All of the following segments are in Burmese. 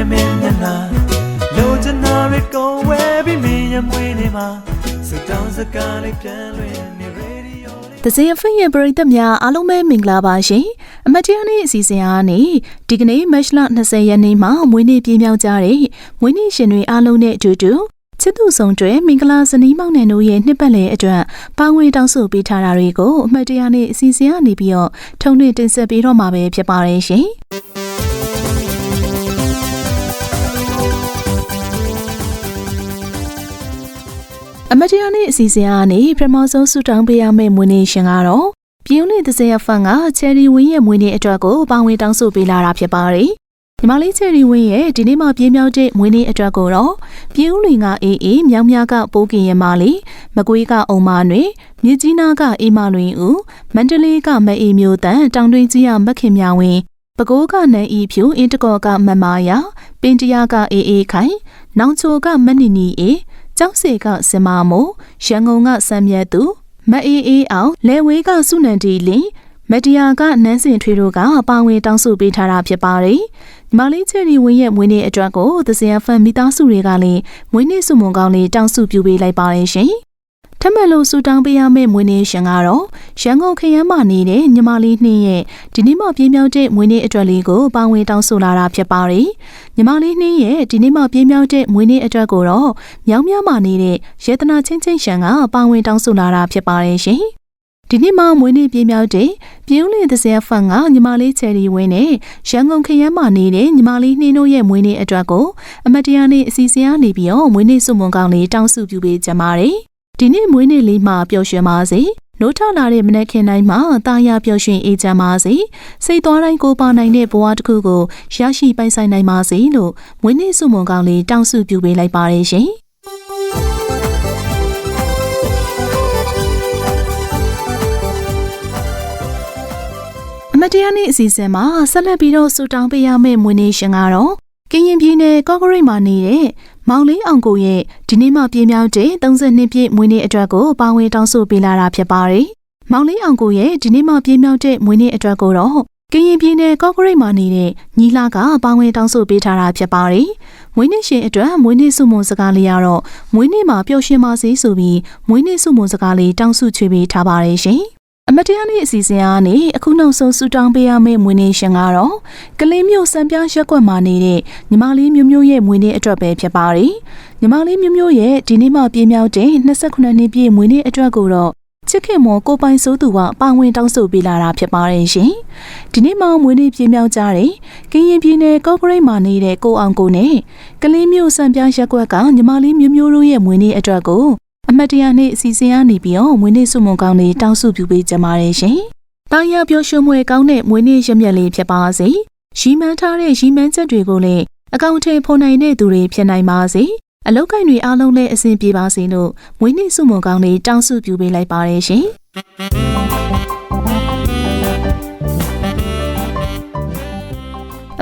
မဲ့မင်းမျက်နှာလိုချင်တာတွေကုန်ဝဲပြီးမင်းရဲ့မွေးနေမှာစတောင်းစကားလေးပြန်လွင်နေ radio တစင်ဖင်ရဲ့ပရိသတ်များအားလုံးပဲမင်္ဂလာပါရှင်။အမတ်တရားနေ့အစီအစဉ်အားနဲ့ဒီကနေ့မတ်လ20ရက်နေ့မှာမွေးနေ့ပြည့်မြောက်ကြတဲ့မွေးနေ့ရှင်တွေအားလုံးနဲ့အတူတူချစ်သူဆောင်တွဲမင်္ဂလာဇနီးမောင်နှံတို့ရဲ့နှစ်ပတ်လည်အတွက်ပါငွေတောင်းဆိုပေးထားတာတွေကိုအမတ်တရားနေ့အစီအစဉ်ကနေပြီးတော့ထုံလွှင့်တင်ဆက်ပေးတော့မှာပဲဖြစ်ပါတယ်ရှင်။ အမတရားနေ့အစီအစဉ်ကနေပထမဆုံးဆူတောင်းပေးရမယ့်မွေးနေ့ရှင်ကတော့ပြည်ဦးလေးတစ်စရဖန်ကချယ်ရီဝင်းရဲ့မွေးနေ့အတွက်ကိုပါဝင်တောင်းဆိုပေးလာတာဖြစ်ပါတယ်။ညီမလေးချယ်ရီဝင်းရဲ့ဒီနေ့မှပြင်းမြောက်တဲ့မွေးနေ့အတွက်ကိုတော့ပြည်ဦးလင်ကအေးအေးမြောင်မြကပိုးကင်ရမလေးမကွေးကအုံမတွင်မြစ်ကြီးနားကအေးမလွင်ဦးမန္တလေးကမအေးမျိုးတန်တောင်တွင်းကြီးရမခင်မြောင်ဝင်းပဲခူးကနန်ဤဖြူအင်းတကောကမမယာပင်တရကအေးအေးခိုင်နောင်ချိုကမနီနီအေး ကျောက်စေကစင်မမို့ရန်ကုန်ကစံမြတ်သူမအေးအေးအောင်လဲဝေးကစုနန်တီလင်မတရာကနန်းစင်ထွေတို့ကပါဝင်တောင်းဆိုပေးထားတာဖြစ်ပါတယ်။ညီမလေးချယ်ရီဝင်းရဲ့မွေးနေ့အတွက်ကိုသစရဖန်မိသားစုတွေကလည်းမွေးနေ့စုမုံကောင်းလေးတောင်းစုပြုပေးလိုက်ပါတယ်ရှင်။ ထပ်မံလို့ဆူတောင်းပေးရမယ့်မွေးနေ့ရှင်ကတော့ရန်ကုန်ခရမ်းမနေတဲ့ညီမလေးနှင်းရဲ့ဒီနေ့မှပြင်းပြောင်းတဲ့မွေးနေ့အတွက်လေးကိုပါဝင်တောင်းဆိုလာတာဖြစ်ပါတယ်။ညီမလေးနှင်းရဲ့ဒီနေ့မှပြင်းပြောင်းတဲ့မွေးနေ့အတွက်ကိုတော့မြောင်းမြမနေတဲ့ရေတနာချင်းချင်းရှန်ကပါဝင်တောင်းဆိုလာတာဖြစ်ပါတယ်ရှင်။ဒီနေ့မှမွေးနေ့ပြင်းပြောင်းတဲ့ပြင်းဦးလင်သစရဖန်ကညီမလေးချယ်ရီဝင်းနဲ့ရန်ကုန်ခရမ်းမနေတဲ့ညီမလေးနှင်းတို့ရဲ့မွေးနေ့အတွက်ကိုအမတ်တရားနေ့အစီအစဉ်ကနေပြီးတော့မွေးနေ့စုမုံကောင်းလေးတောင်းစုပြုပေးကြပါတယ်။ ဒီနေ့မွေးနေ့လေးမှာပျော်ရွှင်ပါစေ။နိုးထလာတဲ့မနက်ခင်းတိုင်းမှာတာယာပျော်ရွှင်အေးချမ်းပါစေ။စိတ်သွားတိုင်းကိုပါနိုင်တဲ့ဘဝတစ်ခုကိုရရှိပိုင်ဆိုင်နိုင်ပါစေလို့မွေးနေ့စုမုံကောင်းလေးတောင်းစုပြုပေးလိုက်ပါတယ်ရှင်။အမတ်တရားနေ့အစီအစဉ်မှာဆက်လက်ပြီးတော့ဆူတောင်းပေးရမယ့်မွေးနေ့ရှင်ကတော့ကရင်ပြည်နယ်ကော့ကရိတ်မှာနေတဲ့မောင်လေးအောင်ကိုရဲ့ဒီနေ့မှပြင်းပြောင်းတဲ့32ပြည့်မွေးနေ့အတွက်ကိုပါဝင်တောင်းဆိုပေးလာတာဖြစ်ပါတယ်။မောင်လေးအောင်ကိုရဲ့ဒီနေ့မှပြင်းပြောင်းတဲ့မွေးနေ့အတွက်ကိုတော့ကရင်ပြည်နယ်ကော့ကရိတ်မှာနေတဲ့ညီလာကပါဝင်တောင်းဆိုပေးထားတာဖြစ်ပါတယ်။မွေးနေ့ရှင်အတွက်မွေးနေ့စုမုံစကားလေးကတော့မွေးနေ့မှာပျော်ရွှင်ပါစေဆိုပြီးမွေးနေ့စုမုံစကားလေးတောင်းစုချွေပေးထားပါတယ်ရှင်။ အမတ်တရားနေ့အစီအစဉ်အားနဲ့အခုနောက်ဆုံးဆူတောင်းပေးရမယ့်မွေးနေ့ရှင်ကတော့ကလေးမျိုးစံပြရက်ကွက်မှာနေတဲ့ညီမလေးမျိုးမျိုးရဲ့မွေးနေ့အတွက်ပဲဖြစ်ပါတယ်။ညီမလေးမျိုးမျိုးရဲ့ဒီနေ့မှပြင်းမြောက်တဲ့28နှစ်ပြည့်မွေးနေ့အတွက်ကိုတော့ချစ်ခင်မော်ကိုပိုင်စိုးသူကပါဝင်တောင်းဆိုပေးလာတာဖြစ်ပါတယ်ရှင်။ဒီနေ့မှမွေးနေ့ပြင်းမြောက်ကြတဲ့ကရင်ပြည်နယ်ကော့ကရိတ်မှာနေတဲ့ကိုအောင်ကိုနဲ့ကလေးမျိုးစံပြရက်ကွက်ကညီမလေးမျိုးမျိုးတို့ရဲ့မွေးနေ့အတွက်ကို အမတ်တရားနေ့အစီအစဉ်ကနေပြီးတော့မွေးနေ့စုမုံကောင်းလေးတောင်းစုပြုပေးကြပါတယ်ရှင်။တာယာပြောရွှေမွေကောင်းတဲ့မွေးနေ့ရမြက်လေးဖြစ်ပါစေ။ရီမန်းထားတဲ့ရီမန်းချက်တွေကိုလည်းအကောင့်ထဲဖော်နိုင်တဲ့သူတွေဖြစ်နိုင်ပါစေ။အလောက်ကိုင်းတွေအားလုံးလည်းအဆင်ပြေပါစေလို့မွေးနေ့စုမုံကောင်းလေးတောင်းစုပြုပေးလိုက်ပါတယ်ရှင်။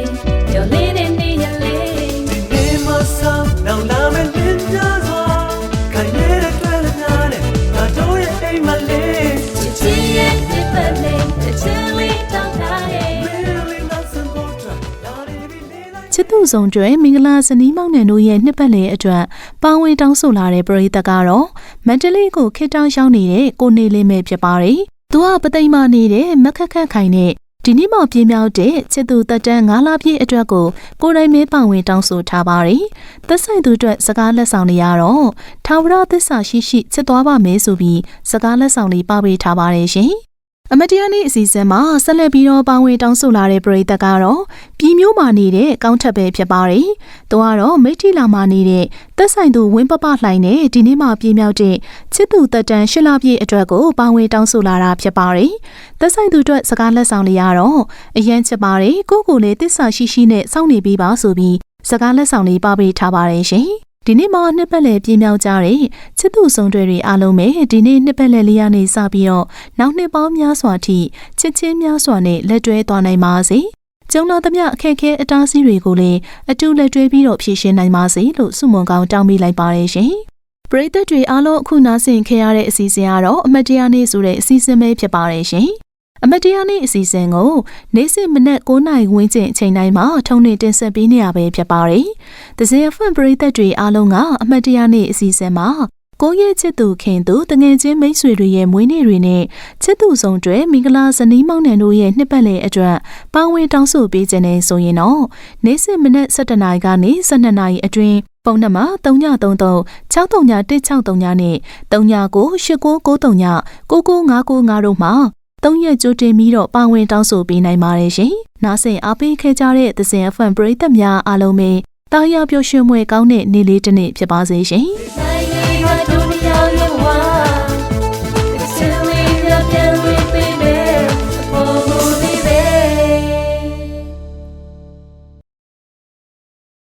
် စ်သူဆုံးတွေမင်္ဂလာဇနီးမောင်နှံတို့ရဲ့နှစ်ပတ်လည်အတွက်ပါဝင်တောင်းဆိုလာတဲ့ပရိသတ်ကတော့မန္တလေးကိုခေတ္တရောက်နေတဲ့ကိုနေလေးပဲဖြစ်ပါတယ်။သူကပသိမ်မာနေတဲ့မက်ခက်ခက်ခိုင်တဲ့ဒီနေ့မှပြင်းပြောက်တဲ့ချစ်သူတက်တန်း၅လပြည့်အတွက်ကိုကိုယ်တိုင်မဲပါဝင်တောင်းဆိုထားပါတယ်။သက်ဆိုင်သူအတွက်စကားလက်ဆောင်တွေကတော့ထာဝရသစ္စာရှိရှိချစ်သွားပါမယ်ဆိုပြီးစကားလက်ဆောင်လေးပါပေးထားပါတယ်ရှင်။ အမတ်တရားနေ့အစီအစဉ်မှာဆက်လက်ပြီးတော့ပါဝင်တောင်းဆိုလာတဲ့ပရိသတ်ကတော့ပြည်မျိုးမှာနေတဲ့ကောင်းထက်ပဲဖြစ်ပါတယ်။သူကတော့မိထီလာမှာနေတဲ့သက်ဆိုင်သူဝင်းပပလှိုင်နဲ့ဒီနေ့မှပြင်းမြောက်တဲ့ချစ်သူတက်တန်ရှစ်လပြည့်အတွက်ကိုပါဝင်တောင်းဆိုလာတာဖြစ်ပါတယ်။သက်ဆိုင်သူအတွက်စကားလက်ဆောင်လေးကတော့အရန်ချစ်ပါတယ်ကိုကိုလေးတစ္ဆာရှိရှိနဲ့စောင့်နေပြီးပါဆိုပြီးစကားလက်ဆောင်လေးပါပေးထားပါတယ်ရှင်။ ဒီနေ့မှာနှစ်ပတ်လည်ပြင်းမြောက်ကြတဲ့ချစ်သူဆုံးတွေတွေအားလုံးပဲဒီနေ့နှစ်ပတ်လည်လေးရနေစပြီးတော့နောက်နှစ်ပေါင်းများစွာထိချစ်ချင်းများစွာနဲ့လက်တွဲသွားနိုင်ပါစေကျုံတော်သမျှအခက်အခဲအတားအဆီးတွေကိုလည်းအတူလက်တွဲပြီးတော့ဖြေရှင်းနိုင်ပါစေလို့ဆုမွန်ကောင်းတောင်းပေးလိုက်ပါတယ်ရှင်။ပရိသတ်တွေအားလုံးအခုနားဆင်ခဲ့ရတဲ့အစီအစဉ်ကတော့အမတ်တရားနေ့ဆိုတဲ့အစီအစဉ်ပဲဖြစ်ပါတယ်ရှင်။ အမတ်တရားနေ့အစီအစဉ်ကိုနေ့စဉ်မနက်9:00နာရီဝန်းကျင်အချိန်တိုင်းမှာထုံးနေတင်ဆက်ပေးနေရပဲဖြစ်ပါတယ်။ဒဇင်အဖန်ပရိသတ်တွေအားလုံးကအမတ်တရားနေ့အစီအစဉ်မှာကိုယ့်ရဲ့ချစ်သူခင်သူတငယ်ချင်းမိတ်ဆွေတွေရဲ့မွေးနေ့တွေနဲ့ချစ်သူဆောင်တွေမင်္ဂလာဇနီးမောင်နှံတို့ရဲ့နှစ်ပတ်လည်အတွက်ပါဝင်တောင်းဆိုပေးခြင်းနဲ့ဆိုရင်တော့နေ့စဉ်မနက်7:00နာရီကနေ12:00နာရီအတွင်းပုံနံပါတ်3933 631639နဲ့39989939 9999တို့မှာ သုံးရက်ကြိုတင်ပြီးတော့ပါဝင်တောင်းဆိုပေးနိုင်ပါတယ်ရှင်။နားဆင်အားပေးခဲ့ကြတဲ့သဇင်အဖန်ပရိသတ်များအားလုံးပဲတာယာပျော်ရွှင်မွေကောင်းတဲ့နေ့လေးတစ်နေ့ဖြစ်ပါစေရှင်။ Bye.